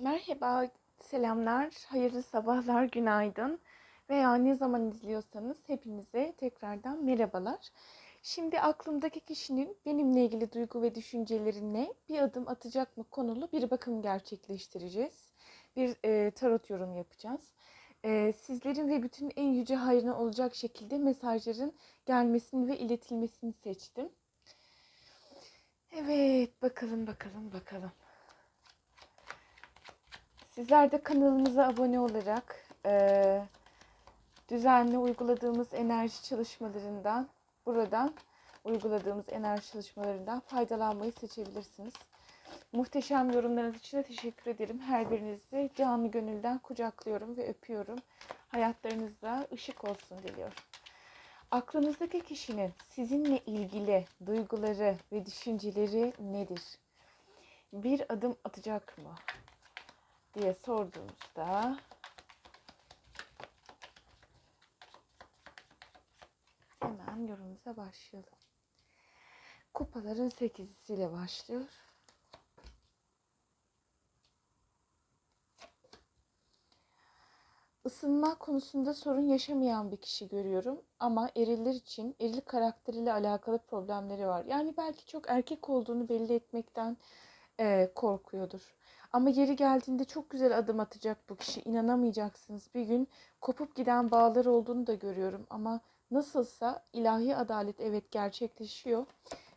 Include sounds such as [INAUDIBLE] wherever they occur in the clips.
Merhaba, selamlar, hayırlı sabahlar, günaydın veya ne zaman izliyorsanız hepinize tekrardan merhabalar. Şimdi aklımdaki kişinin benimle ilgili duygu ve düşüncelerine bir adım atacak mı konulu bir bakım gerçekleştireceğiz. Bir e, tarot yorum yapacağız. E, sizlerin ve bütün en yüce hayrına olacak şekilde mesajların gelmesini ve iletilmesini seçtim. Evet, bakalım bakalım bakalım. Sizler de kanalımıza abone olarak e, düzenli uyguladığımız enerji çalışmalarından, buradan uyguladığımız enerji çalışmalarından faydalanmayı seçebilirsiniz. Muhteşem yorumlarınız için de teşekkür ederim. Her birinizi canlı gönülden kucaklıyorum ve öpüyorum. Hayatlarınızda ışık olsun diliyorum. Aklınızdaki kişinin sizinle ilgili duyguları ve düşünceleri nedir? Bir adım atacak mı? Diye sorduğumuzda hemen yorumumuza başlayalım. Kupaların sekizisiyle başlıyor. Isınma konusunda sorun yaşamayan bir kişi görüyorum ama eriller için eril karakteriyle alakalı problemleri var. Yani belki çok erkek olduğunu belli etmekten e, korkuyordur. Ama yeri geldiğinde çok güzel adım atacak bu kişi. İnanamayacaksınız. Bir gün kopup giden bağlar olduğunu da görüyorum. Ama nasılsa ilahi adalet evet gerçekleşiyor.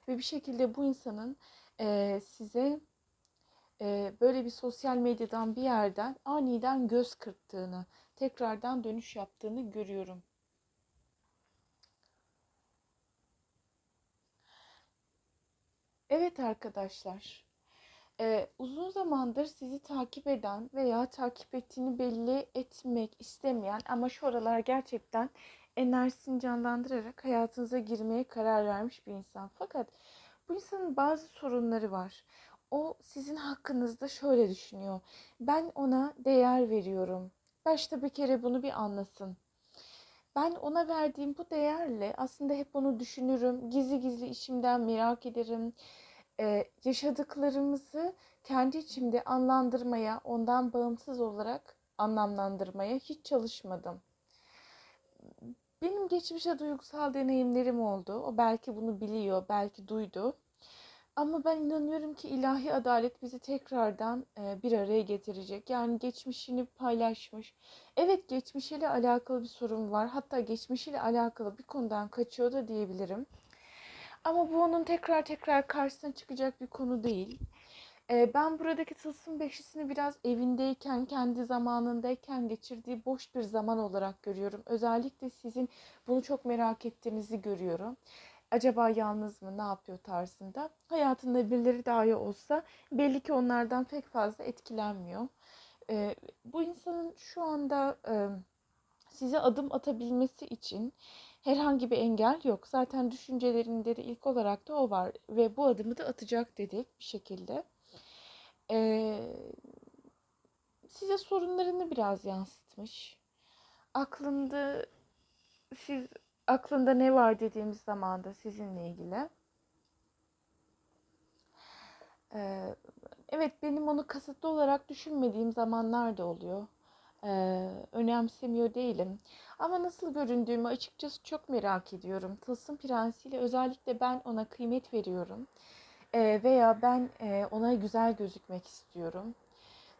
Ve bir şekilde bu insanın e, size e, böyle bir sosyal medyadan bir yerden aniden göz kırptığını, tekrardan dönüş yaptığını görüyorum. Evet arkadaşlar. Ee, uzun zamandır sizi takip eden veya takip ettiğini belli etmek istemeyen ama şu aralar gerçekten enerjisini canlandırarak hayatınıza girmeye karar vermiş bir insan. Fakat bu insanın bazı sorunları var. O sizin hakkınızda şöyle düşünüyor. Ben ona değer veriyorum. Başta bir kere bunu bir anlasın. Ben ona verdiğim bu değerle aslında hep onu düşünürüm. Gizli gizli işimden merak ederim e, yaşadıklarımızı kendi içimde anlamlandırmaya, ondan bağımsız olarak anlamlandırmaya hiç çalışmadım. Benim geçmişe duygusal deneyimlerim oldu. O belki bunu biliyor, belki duydu. Ama ben inanıyorum ki ilahi adalet bizi tekrardan e, bir araya getirecek. Yani geçmişini paylaşmış. Evet geçmişiyle alakalı bir sorun var. Hatta geçmişiyle alakalı bir konudan kaçıyor da diyebilirim. Ama bu onun tekrar tekrar karşısına çıkacak bir konu değil. Ee, ben buradaki tılsım beşisini biraz evindeyken, kendi zamanındayken geçirdiği boş bir zaman olarak görüyorum. Özellikle sizin bunu çok merak ettiğinizi görüyorum. Acaba yalnız mı, ne yapıyor tarzında. Hayatında birileri dahi olsa belli ki onlardan pek fazla etkilenmiyor. Ee, bu insanın şu anda e, size adım atabilmesi için herhangi bir engel yok. Zaten düşüncelerinde de ilk olarak da o var ve bu adımı da atacak dedik bir şekilde. Ee, size sorunlarını biraz yansıtmış. Aklında siz aklında ne var dediğimiz zaman da sizinle ilgili. Ee, evet benim onu kasıtlı olarak düşünmediğim zamanlar da oluyor. Ee, önemsemiyor değilim. Ama nasıl göründüğümü açıkçası çok merak ediyorum. Tılsım prensiyle özellikle ben ona kıymet veriyorum. Ee, veya ben e, ona güzel gözükmek istiyorum.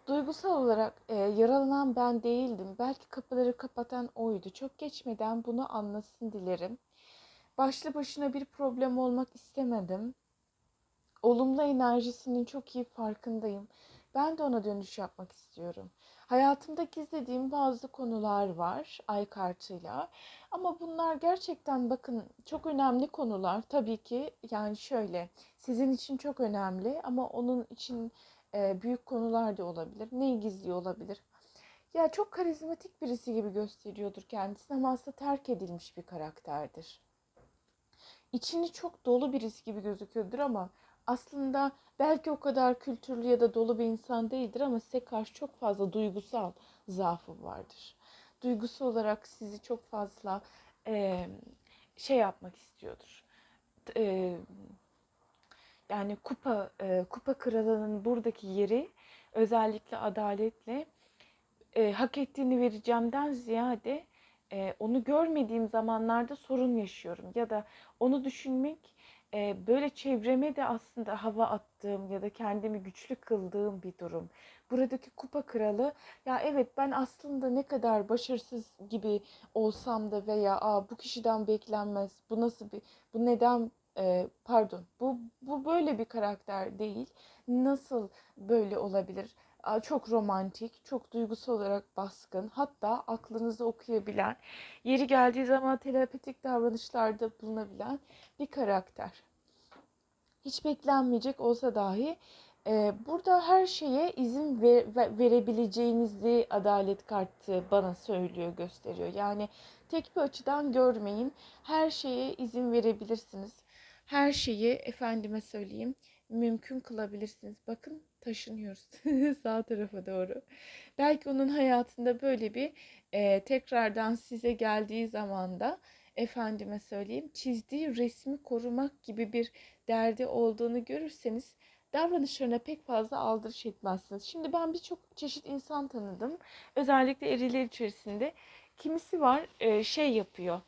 Duygusal olarak e, yaralanan ben değildim. Belki kapıları kapatan oydu. Çok geçmeden bunu anlasın dilerim. Başlı başına bir problem olmak istemedim. Olumlu enerjisinin çok iyi farkındayım. Ben de ona dönüş yapmak istiyorum. Hayatımda gizlediğim bazı konular var ay kartıyla. Ama bunlar gerçekten bakın çok önemli konular. Tabii ki yani şöyle sizin için çok önemli ama onun için e, büyük konular da olabilir. Neyi gizliyor olabilir? Ya çok karizmatik birisi gibi gösteriyordur kendisini ama aslında terk edilmiş bir karakterdir. İçini çok dolu birisi gibi gözüküyordur ama aslında belki o kadar kültürlü ya da dolu bir insan değildir ama size karşı çok fazla duygusal zaafı vardır. Duygusal olarak sizi çok fazla e, şey yapmak istiyordur. E, yani kupa e, kupa kralının buradaki yeri özellikle adaletle e, hak ettiğini vereceğimden ziyade e, onu görmediğim zamanlarda sorun yaşıyorum ya da onu düşünmek e, böyle çevreme de aslında hava attığım ya da kendimi güçlü kıldığım bir durum. Buradaki kupa kralı ya evet ben aslında ne kadar başarısız gibi olsam da veya Aa, bu kişiden beklenmez bu nasıl bir bu neden e, pardon bu bu böyle bir karakter değil nasıl böyle olabilir çok romantik çok duygusal olarak baskın hatta aklınızı okuyabilen yeri geldiği zaman telepatik davranışlarda bulunabilen bir karakter hiç beklenmeyecek olsa dahi e, burada her şeye izin ver, ver- verebileceğinizi adalet kartı bana söylüyor, gösteriyor. Yani tek bir açıdan görmeyin. Her şeye izin verebilirsiniz. Her şeyi efendime söyleyeyim mümkün kılabilirsiniz. Bakın taşınıyoruz [LAUGHS] sağ tarafa doğru. Belki onun hayatında böyle bir e, tekrardan size geldiği zaman da efendime söyleyeyim çizdiği resmi korumak gibi bir derdi olduğunu görürseniz davranışlarına pek fazla aldırış etmezsiniz. Şimdi ben birçok çeşit insan tanıdım. Özellikle eriler içerisinde. Kimisi var e, şey yapıyor.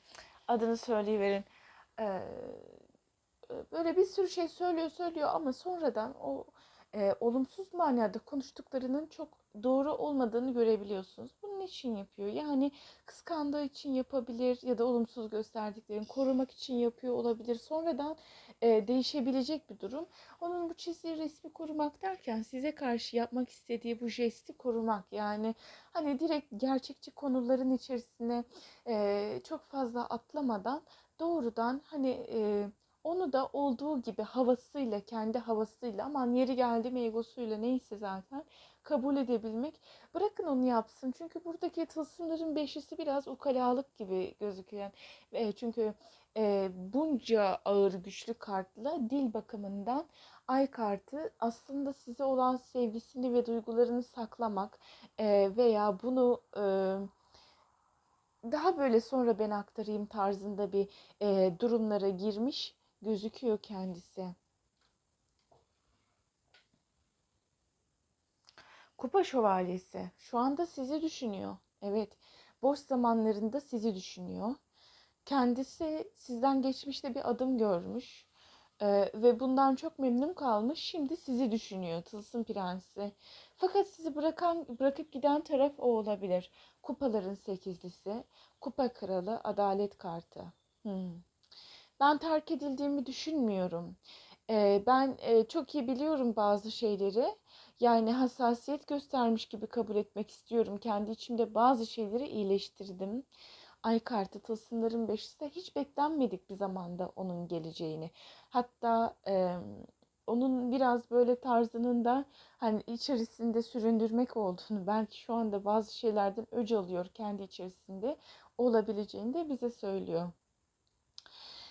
Adını söyleyiverin. E, böyle bir sürü şey söylüyor söylüyor ama sonradan o e, olumsuz manada konuştuklarının çok doğru olmadığını görebiliyorsunuz. Bunun için yapıyor. Yani kıskandığı için yapabilir ya da olumsuz gösterdiklerini korumak için yapıyor olabilir. Sonradan e, değişebilecek bir durum. Onun bu çizdiği resmi korumak derken size karşı yapmak istediği bu jesti korumak. Yani hani direkt gerçekçi konuların içerisine e, çok fazla atlamadan doğrudan hani e, onu da olduğu gibi havasıyla, kendi havasıyla aman yeri geldi mi egosuyla neyse zaten kabul edebilmek. Bırakın onu yapsın. Çünkü buradaki tılsımların beşisi biraz ukalalık gibi gözüküyor. Yani, e, çünkü e, bunca ağır güçlü kartla dil bakımından ay kartı aslında size olan sevgisini ve duygularını saklamak e, veya bunu e, daha böyle sonra ben aktarayım tarzında bir e, durumlara girmiş gözüküyor kendisi. Kupa şövalyesi şu anda sizi düşünüyor. Evet, boş zamanlarında sizi düşünüyor. Kendisi sizden geçmişte bir adım görmüş ee, ve bundan çok memnun kalmış. Şimdi sizi düşünüyor Tılsım Prensi. Fakat sizi bırakan bırakıp giden taraf o olabilir. Kupaların sekizlisi, Kupa Kralı, Adalet Kartı. Hmm. Ben terk edildiğimi düşünmüyorum. Ee, ben e, çok iyi biliyorum bazı şeyleri. Yani hassasiyet göstermiş gibi kabul etmek istiyorum. Kendi içimde bazı şeyleri iyileştirdim. Ay kartı tılsımların beşisi de hiç beklenmedik bir zamanda onun geleceğini. Hatta e, onun biraz böyle tarzının da hani içerisinde süründürmek olduğunu belki şu anda bazı şeylerden öc alıyor kendi içerisinde olabileceğini de bize söylüyor.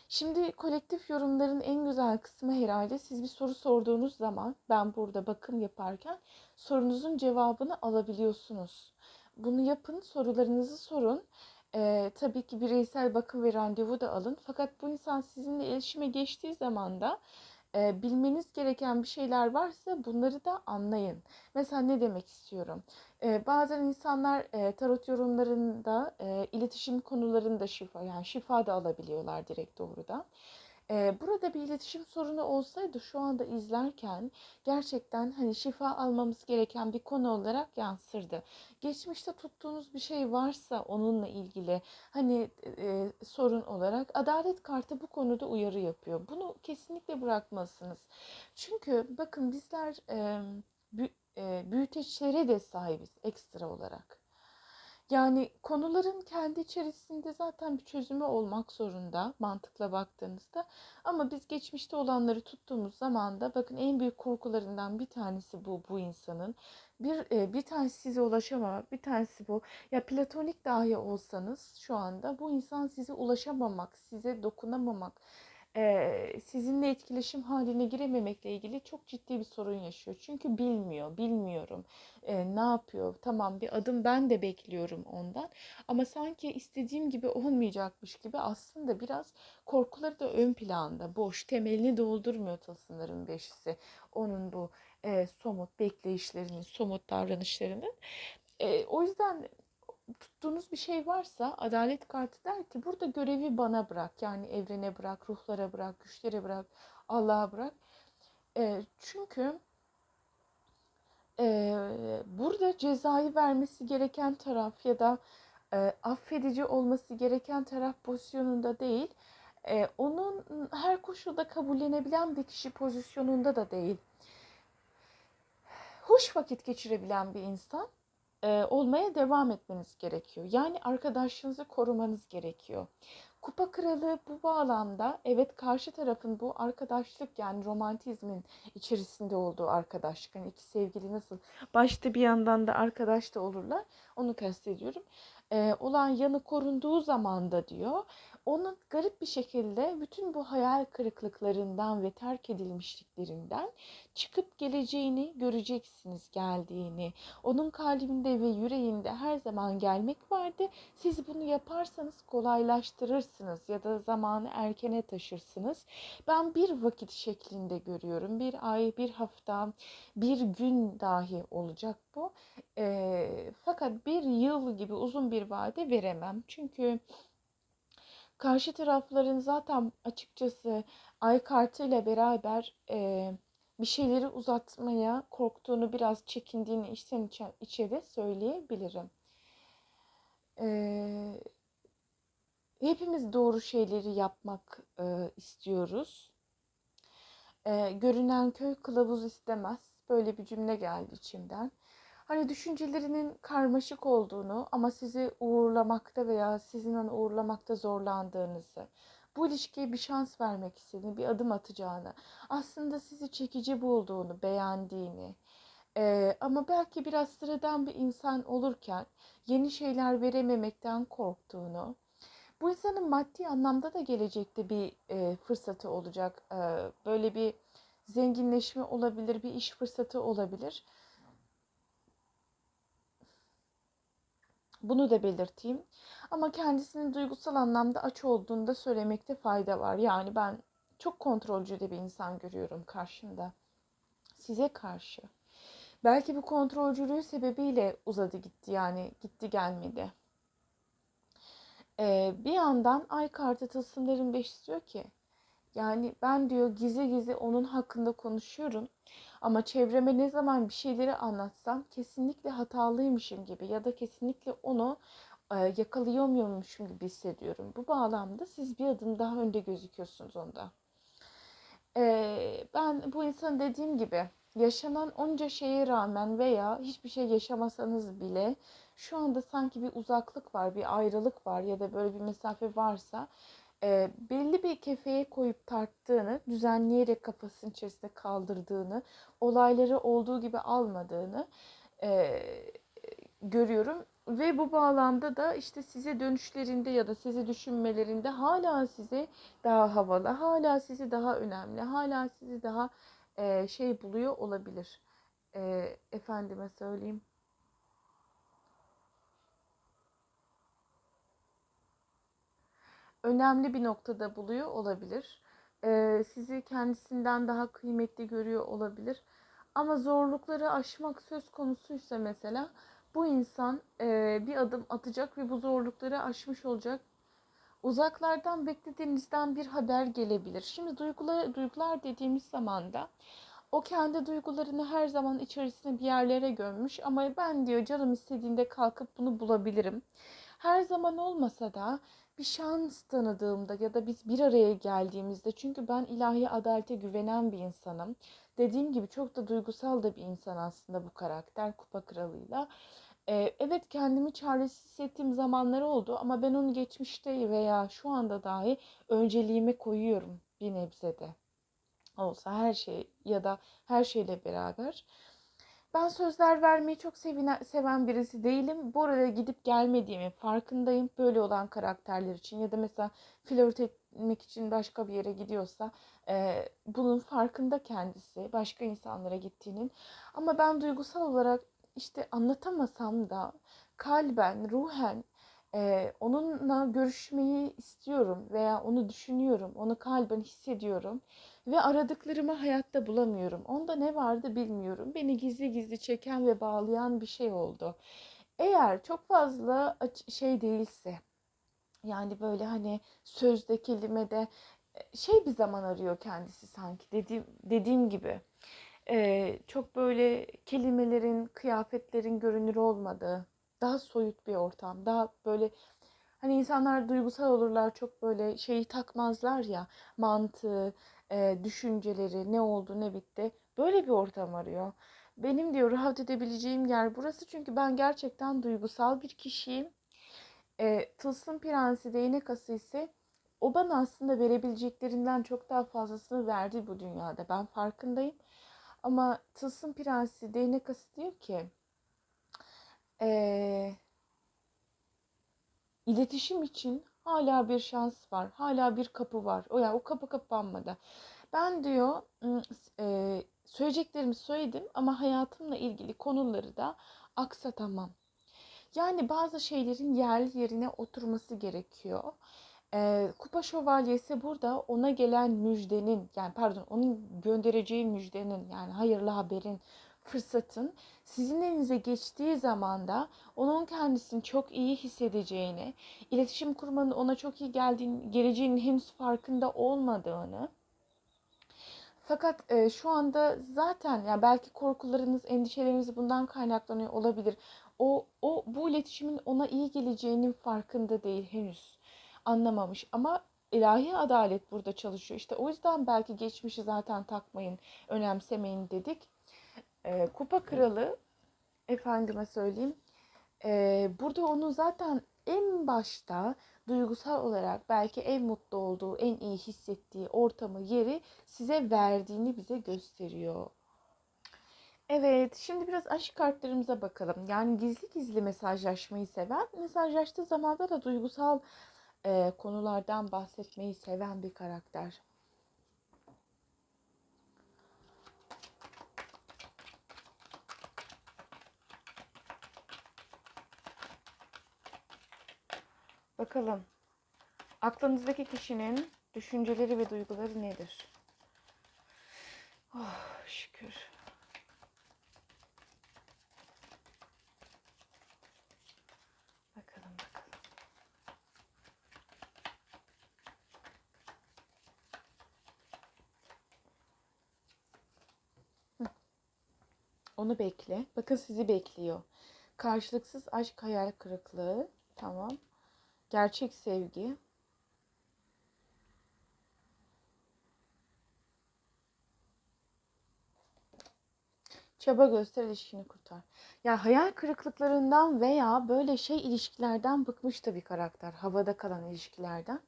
Şimdi kolektif yorumların en güzel kısmı herhalde siz bir soru sorduğunuz zaman ben burada bakım yaparken sorunuzun cevabını alabiliyorsunuz. Bunu yapın, sorularınızı sorun. Ee, tabii ki bireysel bakım ve randevu da alın. Fakat bu insan sizinle iletişime geçtiği zaman da e, bilmeniz gereken bir şeyler varsa bunları da anlayın. Mesela ne demek istiyorum? E, bazen insanlar e, tarot yorumlarında e, iletişim konularında şifa yani şifa da alabiliyorlar direkt doğrudan. E, burada bir iletişim sorunu olsaydı şu anda izlerken gerçekten hani şifa almamız gereken bir konu olarak yansırdı. Geçmişte tuttuğunuz bir şey varsa onunla ilgili hani e, sorun olarak adalet kartı bu konuda uyarı yapıyor. Bunu kesinlikle bırakmalısınız. Çünkü bakın bizler e, büyüteçlere de sahibiz ekstra olarak. Yani konuların kendi içerisinde zaten bir çözümü olmak zorunda mantıkla baktığınızda. Ama biz geçmişte olanları tuttuğumuz zaman da bakın en büyük korkularından bir tanesi bu bu insanın. Bir e, bir tanesi size ulaşamamak, bir tanesi bu. Ya platonik dahi olsanız şu anda bu insan size ulaşamamak, size dokunamamak e, sizinle etkileşim haline girememekle ilgili çok ciddi bir sorun yaşıyor. Çünkü bilmiyor, bilmiyorum e, ne yapıyor. Tamam bir adım ben de bekliyorum ondan. Ama sanki istediğim gibi olmayacakmış gibi aslında biraz korkuları da ön planda. Boş, temelini doldurmuyor tılsımların beşisi. Onun bu e, somut bekleyişlerinin, somut davranışlarının. E, o yüzden tuttuğunuz bir şey varsa adalet kartı der ki burada görevi bana bırak. Yani evrene bırak, ruhlara bırak, güçlere bırak, Allah'a bırak. E, çünkü e, burada cezayı vermesi gereken taraf ya da e, affedici olması gereken taraf pozisyonunda değil. E, onun her koşulda kabullenebilen bir kişi pozisyonunda da değil. Hoş vakit geçirebilen bir insan e, olmaya devam etmeniz gerekiyor. Yani arkadaşınızı korumanız gerekiyor. Kupa kralı bu bağlamda evet karşı tarafın bu arkadaşlık yani romantizmin içerisinde olduğu arkadaşlık. Hani iki sevgili nasıl başta bir yandan da arkadaş da olurlar onu kastediyorum. Olan yanı korunduğu zaman da diyor onun garip bir şekilde bütün bu hayal kırıklıklarından ve terk edilmişliklerinden çıkıp geleceğini göreceksiniz geldiğini. Onun kalbinde ve yüreğinde her zaman gelmek vardı. Siz bunu yaparsanız kolaylaştırırsınız ya da zamanı erkene taşırsınız. Ben bir vakit şeklinde görüyorum. Bir ay, bir hafta, bir gün dahi olacak bu. E, fakat bir yıl gibi uzun bir vade veremem. Çünkü karşı tarafların zaten açıkçası ay kartıyla beraber e, bir şeyleri uzatmaya korktuğunu biraz çekindiğini içten içe de söyleyebilirim. E, hepimiz doğru şeyleri yapmak e, istiyoruz. E, görünen köy kılavuz istemez. Böyle bir cümle geldi içimden hani düşüncelerinin karmaşık olduğunu ama sizi uğurlamakta veya sizin onu uğurlamakta zorlandığınızı, bu ilişkiye bir şans vermek istediğini, bir adım atacağını, aslında sizi çekici bulduğunu, beğendiğini, ee, ama belki biraz sıradan bir insan olurken yeni şeyler verememekten korktuğunu, bu insanın maddi anlamda da gelecekte bir e, fırsatı olacak. E, böyle bir zenginleşme olabilir, bir iş fırsatı olabilir. Bunu da belirteyim. Ama kendisinin duygusal anlamda aç olduğunu da söylemekte fayda var. Yani ben çok kontrolcü de bir insan görüyorum karşında. Size karşı. Belki bu kontrolcülüğü sebebiyle uzadı gitti yani gitti gelmedi. Ee, bir yandan ay kartı tılsımların beş diyor ki yani ben diyor gizli gizli onun hakkında konuşuyorum. Ama çevreme ne zaman bir şeyleri anlatsam kesinlikle hatalıymışım gibi ya da kesinlikle onu e, yakalayamıyormuşum gibi hissediyorum. Bu bağlamda siz bir adım daha önde gözüküyorsunuz onda. E, ben bu insan dediğim gibi yaşanan onca şeye rağmen veya hiçbir şey yaşamasanız bile şu anda sanki bir uzaklık var, bir ayrılık var ya da böyle bir mesafe varsa e, belli bir kefeye koyup tarttığını, düzenleyerek kafasının içerisinde kaldırdığını, olayları olduğu gibi almadığını e, görüyorum. Ve bu bağlamda da işte size dönüşlerinde ya da sizi düşünmelerinde hala sizi daha havalı, hala sizi daha önemli, hala sizi daha e, şey buluyor olabilir. E, efendime söyleyeyim. Önemli bir noktada buluyor olabilir. Ee, sizi kendisinden daha kıymetli görüyor olabilir. Ama zorlukları aşmak söz konusuysa mesela bu insan e, bir adım atacak ve bu zorlukları aşmış olacak. Uzaklardan beklediğinizden bir haber gelebilir. Şimdi duygular, duygular dediğimiz zaman da o kendi duygularını her zaman içerisine bir yerlere gömmüş ama ben diyor canım istediğinde kalkıp bunu bulabilirim. Her zaman olmasa da bir şans tanıdığımda ya da biz bir araya geldiğimizde çünkü ben ilahi adalete güvenen bir insanım. Dediğim gibi çok da duygusal da bir insan aslında bu karakter Kupa Kralı'yla. Ee, evet kendimi çaresiz hissettiğim zamanlar oldu ama ben onu geçmişte veya şu anda dahi önceliğime koyuyorum bir nebzede. Olsa her şey ya da her şeyle beraber. Ben sözler vermeyi çok sevinen, seven birisi değilim. Bu arada gidip gelmediğimi farkındayım. Böyle olan karakterler için ya da mesela flört etmek için başka bir yere gidiyorsa e, bunun farkında kendisi başka insanlara gittiğinin. Ama ben duygusal olarak işte anlatamasam da kalben, ruhen Ee, onunla görüşmeyi istiyorum veya onu düşünüyorum, onu kalben hissediyorum ve aradıklarımı hayatta bulamıyorum. Onda ne vardı bilmiyorum. Beni gizli gizli çeken ve bağlayan bir şey oldu. Eğer çok fazla şey değilse, yani böyle hani sözde, kelimede şey bir zaman arıyor kendisi sanki dediğim, dediğim gibi. Ee, çok böyle kelimelerin, kıyafetlerin görünür olmadığı, daha soyut bir ortam, daha böyle hani insanlar duygusal olurlar, çok böyle şeyi takmazlar ya, mantığı, e, düşünceleri, ne oldu, ne bitti. Böyle bir ortam arıyor. Benim diyor rahat edebileceğim yer burası çünkü ben gerçekten duygusal bir kişiyim. E, Tılsım Prensi değnek ası ise o bana aslında verebileceklerinden çok daha fazlasını verdi bu dünyada. Ben farkındayım. Ama Tılsım Prensi değnek ası diyor ki e, iletişim için hala bir şans var. Hala bir kapı var. O yani o kapı kapanmadı. Ben diyor e, söyleyeceklerimi söyledim ama hayatımla ilgili konuları da aksatamam. Yani bazı şeylerin yerli yerine oturması gerekiyor. Ee, Kupa Şövalyesi burada ona gelen müjdenin yani pardon onun göndereceği müjdenin yani hayırlı haberin fırsatın sizin elinize geçtiği zaman da onun kendisini çok iyi hissedeceğini, iletişim kurmanın ona çok iyi geldiğini, geleceğinin henüz farkında olmadığını fakat e, şu anda zaten yani belki korkularınız, endişeleriniz bundan kaynaklanıyor olabilir. O o bu iletişimin ona iyi geleceğinin farkında değil henüz. Anlamamış ama ilahi adalet burada çalışıyor. İşte o yüzden belki geçmişi zaten takmayın, önemsemeyin dedik. E, Kupa Kralı efendime söyleyeyim. e, burada onun zaten en başta duygusal olarak belki en mutlu olduğu, en iyi hissettiği ortamı, yeri size verdiğini bize gösteriyor. Evet, şimdi biraz aşk kartlarımıza bakalım. Yani gizli gizli mesajlaşmayı seven, mesajlaştığı zamanda da duygusal e, konulardan bahsetmeyi seven bir karakter. Bakalım, aklınızdaki kişinin düşünceleri ve duyguları nedir? Oh, şükür. Bakalım bakalım. Hı, Onu bekle. Bakın sizi bekliyor. Karşılıksız aşk hayal kırıklığı. Tamam. Gerçek sevgi. Çaba göster ilişkini kurtar. Ya hayal kırıklıklarından veya böyle şey ilişkilerden bıkmış da bir karakter. Havada kalan ilişkilerden.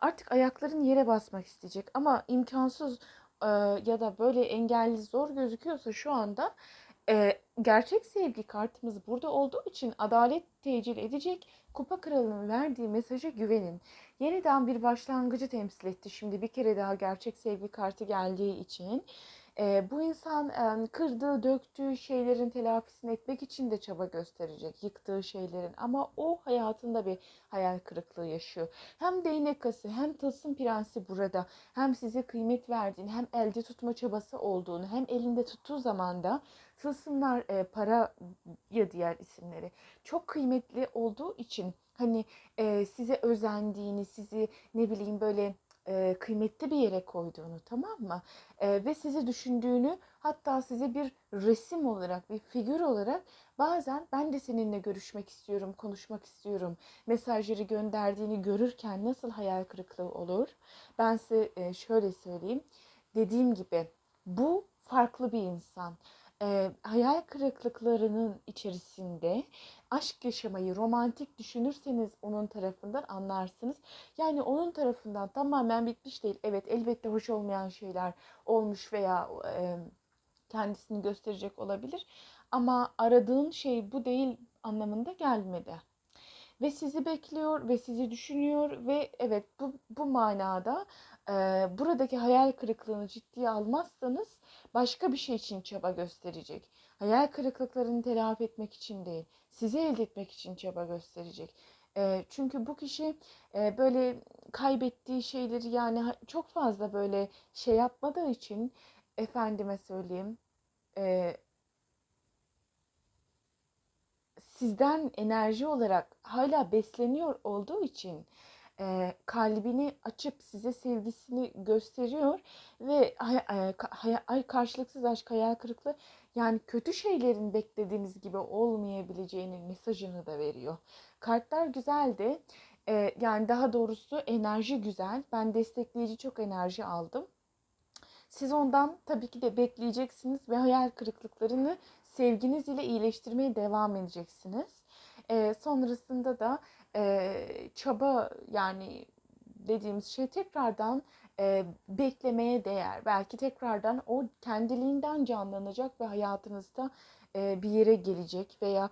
Artık ayakların yere basmak isteyecek ama imkansız ya da böyle engelli zor gözüküyorsa şu anda e, gerçek sevgi kartımız burada olduğu için adalet tecil edecek. Kupa kralının verdiği mesaja güvenin. Yeniden bir başlangıcı temsil etti. Şimdi bir kere daha gerçek sevgi kartı geldiği için. E, bu insan e, kırdığı, döktüğü şeylerin telafisini etmek için de çaba gösterecek. Yıktığı şeylerin ama o hayatında bir hayal kırıklığı yaşıyor. Hem değnek kası hem tılsım prensi burada. Hem size kıymet verdiğini hem elde tutma çabası olduğunu hem elinde tuttuğu zaman da tılsımlar e, para ya diğer isimleri çok kıymetli olduğu için hani e, size özendiğini, sizi ne bileyim böyle e, kıymetli bir yere koyduğunu tamam mı? E, ve sizi düşündüğünü hatta size bir resim olarak bir figür olarak bazen ben de seninle görüşmek istiyorum, konuşmak istiyorum mesajları gönderdiğini görürken nasıl hayal kırıklığı olur? Ben size e, şöyle söyleyeyim. Dediğim gibi bu farklı bir insan. E, hayal kırıklıklarının içerisinde aşk yaşamayı romantik düşünürseniz onun tarafından anlarsınız. Yani onun tarafından tamamen bitmiş değil. Evet elbette hoş olmayan şeyler olmuş veya e, kendisini gösterecek olabilir. Ama aradığın şey bu değil anlamında gelmedi. Ve sizi bekliyor ve sizi düşünüyor ve evet bu, bu manada e, buradaki hayal kırıklığını ciddiye almazsanız başka bir şey için çaba gösterecek. Hayal kırıklıklarını telafi etmek için değil, sizi elde etmek için çaba gösterecek. E, çünkü bu kişi e, böyle kaybettiği şeyleri yani çok fazla böyle şey yapmadığı için efendime söyleyeyim e, sizden enerji olarak hala besleniyor olduğu için e, kalbini açıp size sevgisini gösteriyor ve hay- e, ka- hay- ay karşılıksız aşk hayal kırıklığı yani kötü şeylerin beklediğiniz gibi olmayabileceğinin mesajını da veriyor. Kartlar güzeldi. E, yani daha doğrusu enerji güzel. Ben destekleyici çok enerji aldım. Siz ondan tabii ki de bekleyeceksiniz ve hayal kırıklıklarını sevginiz ile iyileştirmeye devam edeceksiniz. Ee, sonrasında da e, çaba yani dediğimiz şey tekrardan e, beklemeye değer. Belki tekrardan o kendiliğinden canlanacak ve hayatınızda e, bir yere gelecek veya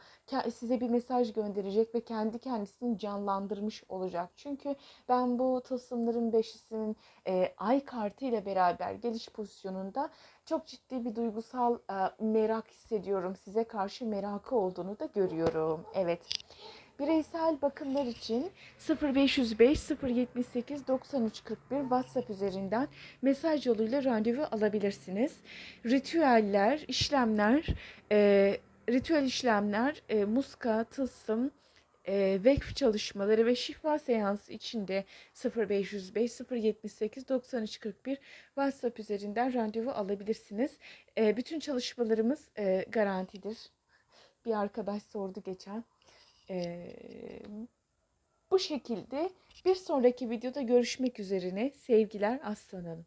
size bir mesaj gönderecek ve kendi kendisini canlandırmış olacak. Çünkü ben bu tılsımların beşisinin e, ay kartı ile beraber geliş pozisyonunda çok ciddi bir duygusal e, merak hissediyorum. Size karşı merakı olduğunu da görüyorum. Evet. Bireysel bakımlar için 0505 078 9341 WhatsApp üzerinden mesaj yoluyla randevu alabilirsiniz. Ritüeller, işlemler, e, ritüel işlemler, e, muska, tılsım, e, vekf çalışmaları ve şifa seansı için de 0505 078 9341 WhatsApp üzerinden randevu alabilirsiniz. E, bütün çalışmalarımız e, garantidir. Bir arkadaş sordu geçen. E, bu şekilde bir sonraki videoda görüşmek üzere. Sevgiler Aslan Hanım.